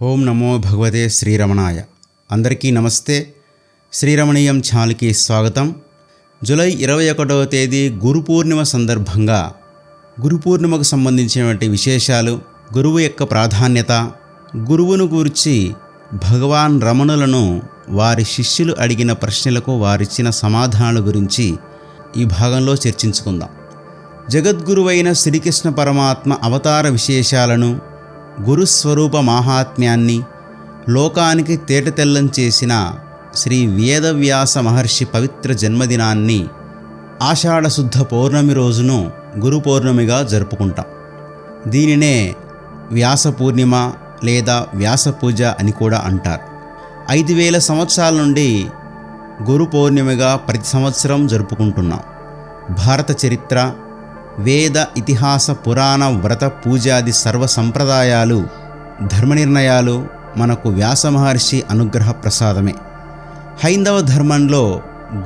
ఓం నమో భగవతే శ్రీరమణాయ. అందరికీ నమస్తే. శ్రీరమణీయం ఛానల్కి స్వాగతం. జూలై ఇరవై ఒకటవ తేదీ గురు పూర్ణిమ సందర్భంగా గురు పూర్ణిమకు సంబంధించినటువంటి విశేషాలు గురువు యొక్క ప్రాధాన్యత గురువును గూర్చి భగవాన్ రమణులను వారి శిష్యులు అడిగిన ప్రశ్నలకు వారిచ్చిన సమాధానాల గురించి ఈ భాగంలో చర్చించుకుందాం. జగద్గురువైన శ్రీకృష్ణ పరమాత్మ అవతార విశేషాలను గురుస్వరూప మాహాత్మ్యాన్ని లోకానికి తేటతెల్లం చేసిన శ్రీ వేదవ్యాస మహర్షి పవిత్ర జన్మదినాన్ని ఆషాఢశుద్ధ పౌర్ణమి రోజును గురు పౌర్ణమిగా జరుపుకుంటాం. దీనినే వ్యాస పూర్ణిమ లేదా వ్యాస పూజ అని కూడా అంటారు. ఐదు వేల సంవత్సరాల నుండి గురు పౌర్ణమిగా ప్రతి సంవత్సరం జరుపుకుంటున్నాం. భారత చరిత్ర వేద ఇతిహాస పురాణ వ్రత పూజాది సర్వ సంప్రదాయాలు ధర్మ నిర్ణయాలు మనకు వ్యాస మహర్షి అనుగ్రహ ప్రసాదమే. హైందవ ధర్మంలో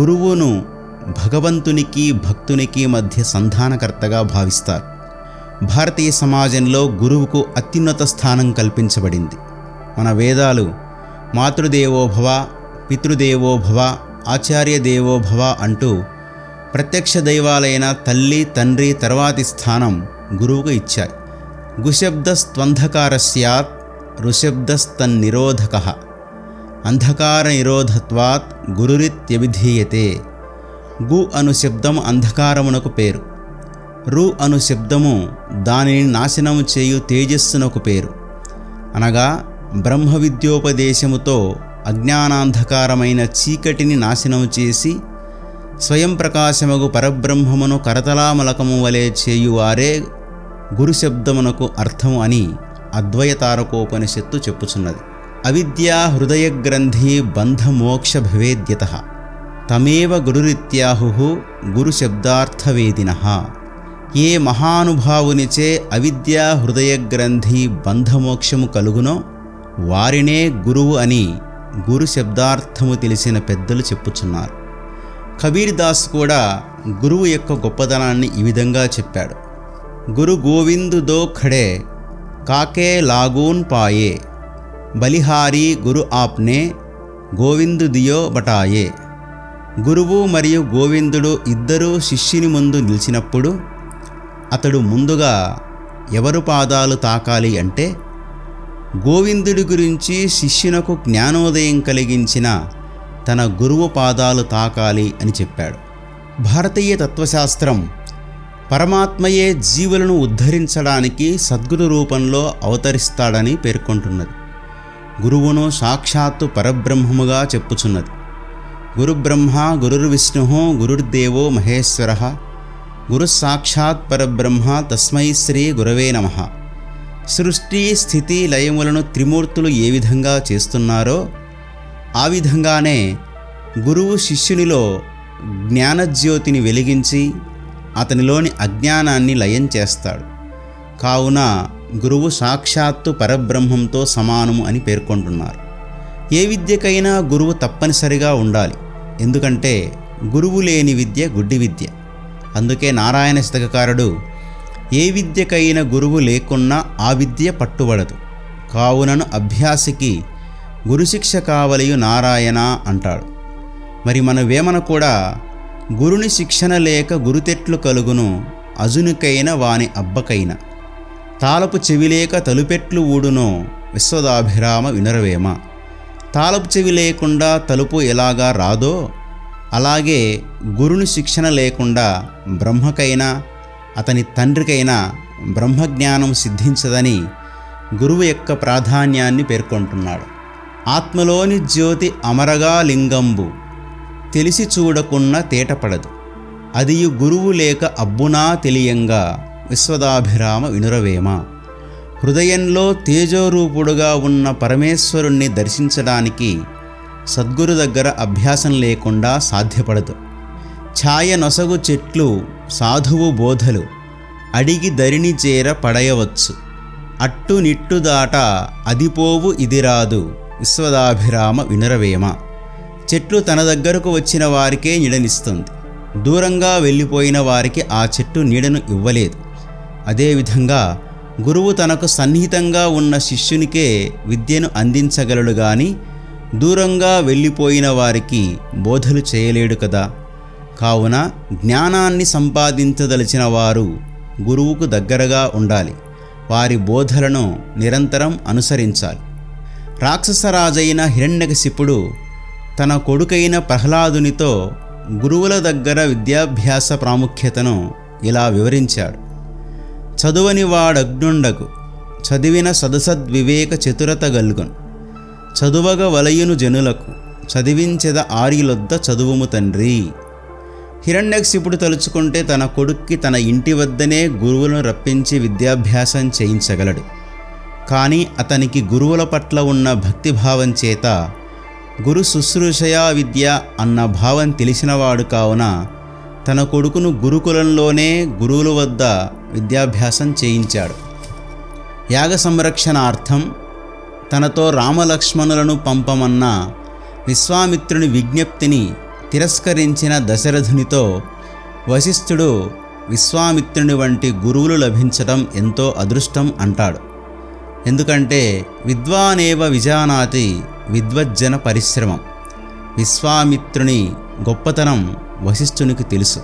గురువును భగవంతునికి భక్తునికి మధ్య సంధానకర్తగా భావిస్తారు. భారతీయ సమాజంలో గురువుకు అత్యున్నత స్థానం కల్పించబడింది. మన వేదాలు మాతృదేవోభవ పితృదేవోభవ ఆచార్య దేవోభవ అంటూ ప్రత్యక్ష దైవాలైన తల్లి తండ్రి తర్వాతి స్థానం గురువుకు ఇచ్చాయి. గుశబ్దస్త్వంధకార స్యాత్ ఋషబ్దస్తన్నిరోధక. అంధకార నిరోధత్వాత్ గురురిత్యభిధీయతే. గు అను శబ్దము అంధకారమునకు పేరు. రు అను శబ్దము దానిని నాశనము చేయు తేజస్సునకు పేరు. అనగా బ్రహ్మ విద్యోపదేశముతో అజ్ఞానాంధకారమైన చీకటిని నాశనము చేసి స్వయం ప్రకాశమగు పరబ్రహ్మమును కరతలామలకము వలె చేయువారే గురుశబ్దమునకు అర్థము అని అద్వైతారకోపనిషత్తు చెప్పుచున్నది. అవిద్యా హృదయ గ్రంథి బంధమోక్ష భవేద్యత తమేవ గురురిత్యాహు గురుశబ్దార్థవేదిన ఏ మహానుభావునిచే అవిద్యా హృదయ గ్రంథి బంధమోక్షము కలుగునో వారినే గురువు అని గురు శబ్దార్థము తెలిసిన పెద్దలు చెప్పుచున్నారు. కబీర్ దాస్ కూడా గురువు యొక్క గొప్పదనాన్ని ఈ విధంగా చెప్పాడు. గురు గోవిందు దో ఖడే కాకే లాగూన్ పాయే బలిహారీ గురు ఆప్నే గోవిందు దియో బటాయే గురువు మరియు గోవిందుడు ఇద్దరూ శిష్యుని ముందు నిలిచినప్పుడు అతడు ముందుగా ఎవరు పాదాలు తాకాలి అంటే గోవిందుడి గురించి శిష్యునకు జ్ఞానోదయం కలిగించిన తన గురువు పాదాలు తాకాలి అని చెప్పాడు. భారతీయ తత్వశాస్త్రం పరమాత్మయే జీవులను ఉద్ధరించడానికి సద్గురు రూపంలో అవతరిస్తాడని పేర్కొంటున్నది. గురువును సాక్షాత్తు పరబ్రహ్మముగా చెప్పుచున్నది. గురుబ్రహ్మ గురుర్విష్ణు గురుర్దేవో మహేశ్వర గురు సాక్షాత్ పరబ్రహ్మ తస్మై శ్రీ గురవే నమ. సృష్టి స్థితి లయములను త్రిమూర్తులు ఏ విధంగా చేస్తున్నారో ఆ విధంగానే గురువు శిష్యునిలో జ్ఞానజ్యోతిని వెలిగించి అతనిలోని అజ్ఞానాన్ని లయం చేస్తాడు. కావున గురువు సాక్షాత్తు పరబ్రహ్మంతో సమానము అని పేర్కొంటున్నారు. ఏ విద్యకైనా గురువు తప్పనిసరిగా ఉండాలి. ఎందుకంటే గురువు లేని విద్య గుడ్డి విద్య. అందుకే నారాయణ శతకకారుడు ఏ విద్యకైన గురువు లేకున్నా ఆ విద్య పట్టుబడదు. కావునను అభ్యాసికి గురుశిక్ష కావలియు నారాయణ అంటాడు. మరి మన వేమన కూడా గురుని శిక్షణ లేక గురుతెట్లు కలుగును అజునికైన వాని అబ్బకైన. తాళపు చెవిలేక తలుపెట్లు ఊడునో విశ్వదాభిరామ వినరవేమ. తాళపు చెవి లేకుండా తలుపు ఎలాగా రాదో అలాగే గురుని శిక్షణ లేకుండా బ్రహ్మకైనా అతని తండ్రికైనా బ్రహ్మజ్ఞానం సిద్ధించదని గురువు యొక్క ప్రాధాన్యాన్ని పేర్కొంటున్నాడు. ఆత్మలోని జ్యోతి అమరగా లింగంబు తెలిసి చూడకున్న తేటపడదు అదియు గురువు లేక అబ్బునా తెలియంగా విశ్వదాభిరామ వినురవేమ. హృదయంలో తేజోరూపుడుగా ఉన్న పరమేశ్వరుణ్ణి దర్శించడానికి సద్గురు దగ్గర అభ్యాసం లేకుండా సాధ్యపడదు. ఛాయ నొసగు చెట్లు సాధువు బోధలు. అడిగి దరిని చేర పడయవచ్చు. అట్టు నిట్టు దాట అదిపోవు ఇది రాదు విశ్వదాభిరామ వినురవేమ. చెట్లు తన దగ్గరకు వచ్చిన వారికే నీడనిస్తుంది. దూరంగా వెళ్ళిపోయిన వారికి ఆ చెట్టు నీడను ఇవ్వలేదు. అదేవిధంగా గురువు తనకు సన్నిహితంగా ఉన్న శిష్యునికే విద్యను అందించగలడు గాని దూరంగా వెళ్ళిపోయిన వారికి బోధలు చేయలేడు కదా. కావున జ్ఞానాన్ని సంపాదించదలిచిన వారు గురువుకు దగ్గరగా ఉండాలి. వారి బోధలను నిరంతరం అనుసరించాలి. రాక్షసరాజైన హిరణ్యకశిపుడు తన కొడుకైన ప్రహ్లాదునితో గురువుల దగ్గర విద్యాభ్యాస ప్రాముఖ్యతను ఇలా వివరించాడు. చదువని వాడగ్నుండకు చదివిన సదసద్వివేక చతురత గల్గున్ చదువగ వలయును జనులకు చదివించెద ఆర్యులొద్ద చదువుము తండ్రి. హిరణ్యక్షిపుడు తలుచుకుంటే తన కొడుక్కి తన ఇంటి వద్దనే గురువులను రప్పించి విద్యాభ్యాసం చేయించగలడు. కానీ అతనికి గురువుల పట్ల ఉన్న భక్తిభావం చేత గురు శుశ్రూషయా విద్య అన్న భావం తెలిసినవాడు కావున తన కొడుకును గురుకులంలోనే గురువుల వద్ద విద్యాభ్యాసం చేయించాడు. యాగ సంరక్షణార్థం తనతో రామలక్ష్మణులను పంపమన్న విశ్వామిత్రుని విజ్ఞప్తిని తిరస్కరించిన దశరథునితో వశిష్ఠుడు విశ్వామిత్రుని వంటి గురువులు లభించడం ఎంతో అదృష్టం అంటాడు. ఎందుకంటే విద్వానేవ విజానాతి విద్వజ్జన పరిశ్రమం. విశ్వామిత్రుని గొప్పతనం వశిష్ఠునికి తెలుసు.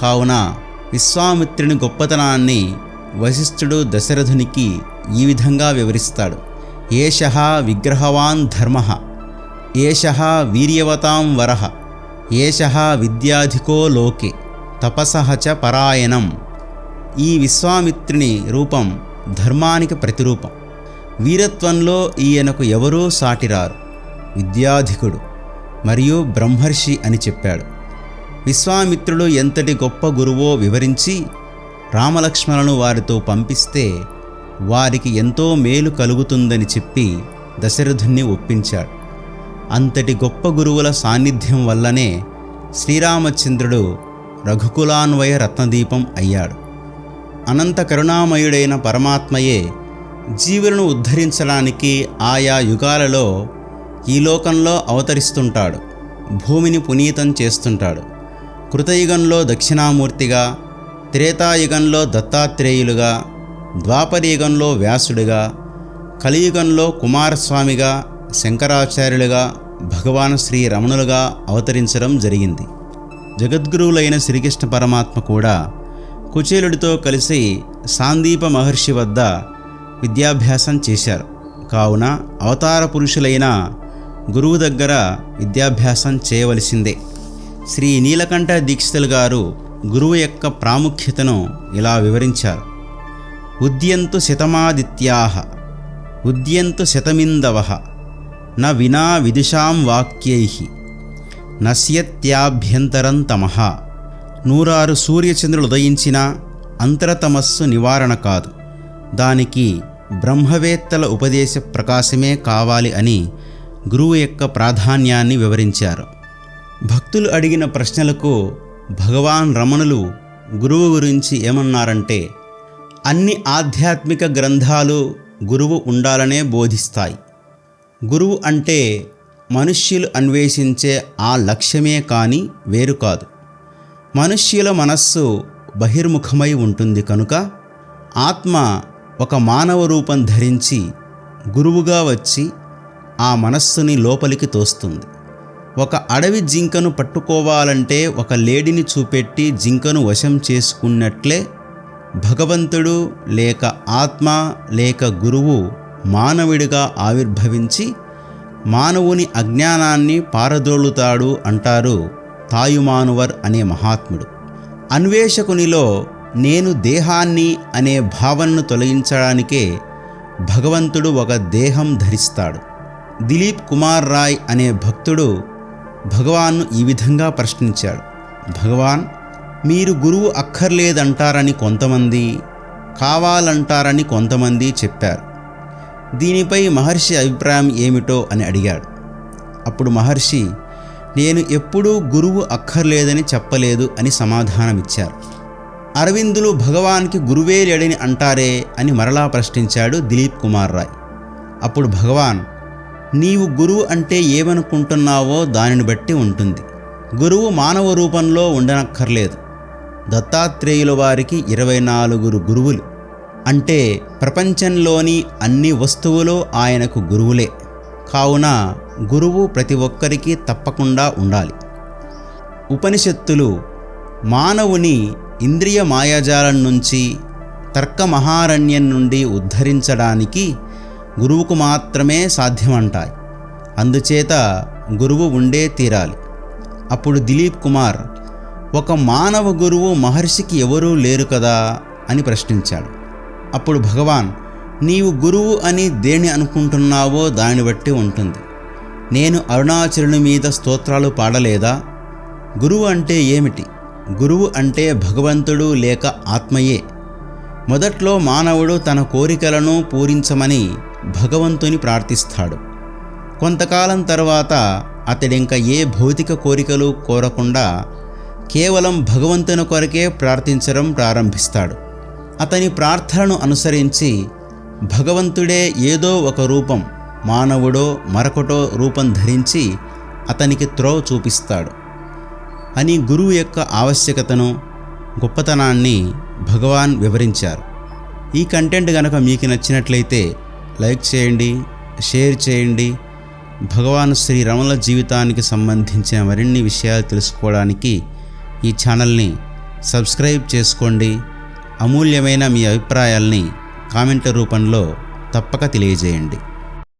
కావున విశ్వామిత్రుని గొప్పతనాన్ని వశిష్ఠుడు దశరథునికి ఈ విధంగా వివరిస్తాడు. ఏష విగ్రహవాన్ ధర్మ ఏష వీర్యవతాం వర ఏష విద్యాధికో లోకే తపసహ చ పరాయణం. ఈ విశ్వామిత్రుని రూపం ధర్మానికి ప్రతిరూపం. వీరత్వంలో ఈయనకు ఎవరూ సాటిరారు. విద్యాధికుడు మరియు బ్రహ్మర్షి అని చెప్పాడు. విశ్వామిత్రుడు ఎంతటి గొప్ప గురువో వివరించి రామలక్ష్మణులను వారితో పంపిస్తే వారికి ఎంతో మేలు కలుగుతుందని చెప్పి దశరథుణ్ణి ఒప్పించాడు. అంతటి గొప్ప గురువుల సాన్నిధ్యం వల్లనే శ్రీరామచంద్రుడు రఘుకులాన్వయ రత్నదీపం అయ్యాడు. అనంత కరుణామయుడైన పరమాత్మయే జీవులను ఉద్ధరించడానికి ఆయా యుగాలలో ఈ లోకంలో అవతరిస్తుంటాడు. భూమిని పునీతం చేస్తుంటాడు. కృతయుగంలో దక్షిణామూర్తిగా త్రేతాయుగంలో దత్తాత్రేయులుగా ద్వాపరయుగంలో వ్యాసుడిగా కలియుగంలో కుమారస్వామిగా శంకరాచార్యులుగా భగవాన్ శ్రీ రమణులుగా అవతరించడం జరిగింది. జగద్గురువులైన శ్రీకృష్ణ పరమాత్మ కూడా కుచేలుడితో కలిసి సాందీప మహర్షి వద్ద విద్యాభ్యాసం చేశారు. కావున అవతార పురుషులైన గురువు దగ్గర విద్యాభ్యాసం చేయవలసిందే. శ్రీ నీలకంఠ దీక్షితులు గారు గురువు యొక్క ప్రాముఖ్యతను ఇలా వివరించారు. ఉద్యంతు శతమాదిత్యాహ ఉద్యంతు శతమిందవ న వినా విదుషాం వాక్యై నశ్యత్యాభ్యంతరం తమః. నూరారు సూర్యచంద్రులు ఉదయించినా అంతరతమస్సు నివారణ కాదు. దానికి బ్రహ్మవేత్తల ఉపదేశ ప్రకాశమే కావాలి అని గురువు యొక్క ప్రాధాన్యాన్ని వివరించారు. భక్తులు అడిగిన ప్రశ్నలకు భగవాన్ రమణులు గురువు గురించి ఏమన్నారంటే అన్ని ఆధ్యాత్మిక గ్రంథాలు గురువు ఉండాలనే బోధిస్తాయి. గురువు అంటే మనుష్యులు అన్వేషించే ఆ లక్ష్యమే కానీ వేరు కాదు. మనుష్యుల మనస్సు బహిర్ముఖమై ఉంటుంది కనుక ఆత్మ ఒక మానవ రూపం ధరించి గురువుగా వచ్చి ఆ మనస్సుని లోపలికి తోస్తుంది. ఒక అడవి జింకను పట్టుకోవాలంటే ఒక లేడిని చూపెట్టి జింకను వశం చేసుకున్నట్లే భగవంతుడు లేక ఆత్మ లేక గురువు మానవుడిగా ఆవిర్భవించి మానవుని అజ్ఞానాన్ని పారదోలుతాడు అంటారు తాయుమానువర్ అనే మహాత్ముడు. అన్వేషకునిలో నేను దేహాన్ని అనే భావనను తొలగించడానికే భగవంతుడు ఒక దేహం ధరిస్తాడు. దిలీప్ కుమార్ రాయ్ అనే భక్తుడు భగవాన్ను ఈ విధంగా ప్రశ్నించాడు. భగవాన్ మీరు గురువు అక్కర్లేదంటారని కొంతమంది కావాలంటారని కొంతమంది చెప్పారు. దీనిపై మహర్షి అభిప్రాయం ఏమిటో అని అడిగాడు. అప్పుడు మహర్షి నేను ఎప్పుడూ గురువు అక్కర్లేదని చెప్పలేదు అని సమాధానమిచ్చారు. అరవిందులు భగవాన్కి గురువే లేడని అంటారే అని మరలా ప్రశ్నించాడు దిలీప్ కుమార్ రాయ్. అప్పుడు భగవాన్ నీవు గురువు అంటే ఏమనుకుంటున్నావో దానిని బట్టి ఉంటుంది. గురువు మానవ రూపంలో ఉండనక్కర్లేదు. దత్తాత్రేయుల వారికి ఇరవై నాలుగురు గురువులు. అంటే ప్రపంచంలోని అన్ని వస్తువులు ఆయనకు గురువులే. కావున గురువు ప్రతి ఒక్కరికి తప్పకుండా ఉండాలి. ఉపనిషత్తులు మానవుని ఇంద్రియ మాయాజాలం నుంచి తర్క మహారణ్యం నుండి ఉద్ధరించడానికి గురువుకు మాత్రమే సాధ్యమంటాయి. అందుచేత గురువు ఉండే తీరాలి. అప్పుడు దిలీప్ కుమార్ ఒక మానవ గురువు మహర్షికి ఎవరూ లేరు కదా? అని ప్రశ్నించాడు. అప్పుడు భగవాన్ నీవు గురువు అని దేని అనుకుంటున్నావో దాన్ని బట్టి ఉంటుంది. నేను అరుణాచరుని మీద స్తోత్రాలు పాడలేదా? గురువు అంటే ఏమిటి? గురువు అంటే భగవంతుడు లేక ఆత్మయే. మొదట్లో మానవుడు తన కోరికలను పూరించమని భగవంతుని ప్రార్థిస్తాడు. కొంతకాలం తర్వాత అతడింక ఏ భౌతిక కోరికలు కోరకుండా కేవలం భగవంతుని కొరకే ప్రార్థించడం ప్రారంభిస్తాడు. అతని ప్రార్థనను అనుసరించి భగవంతుడే ఏదో ఒక రూపం మానవుడో మరొకటో రూపం ధరించి అతనికి త్రోవ చూపిస్తాడు. అని గురువు యొక్క ఆవశ్యకతను గొప్పతనాన్ని భగవాన్ వివరించారు. ఈ కంటెంట్ కనుక మీకు నచ్చినట్లయితే లైక్ చేయండి షేర్ చేయండి. భగవాన్ శ్రీ రమణ జీవితానికి సంబంధించిన మరిన్ని విషయాలు తెలుసుకోవడానికి ఈ ఛానల్ని సబ్స్క్రైబ్ చేసుకోండి. అమూల్యమైన మీ అభిప్రాయాల్ని కామెంట్ల రూపంలో తప్పక తెలియజేయండి.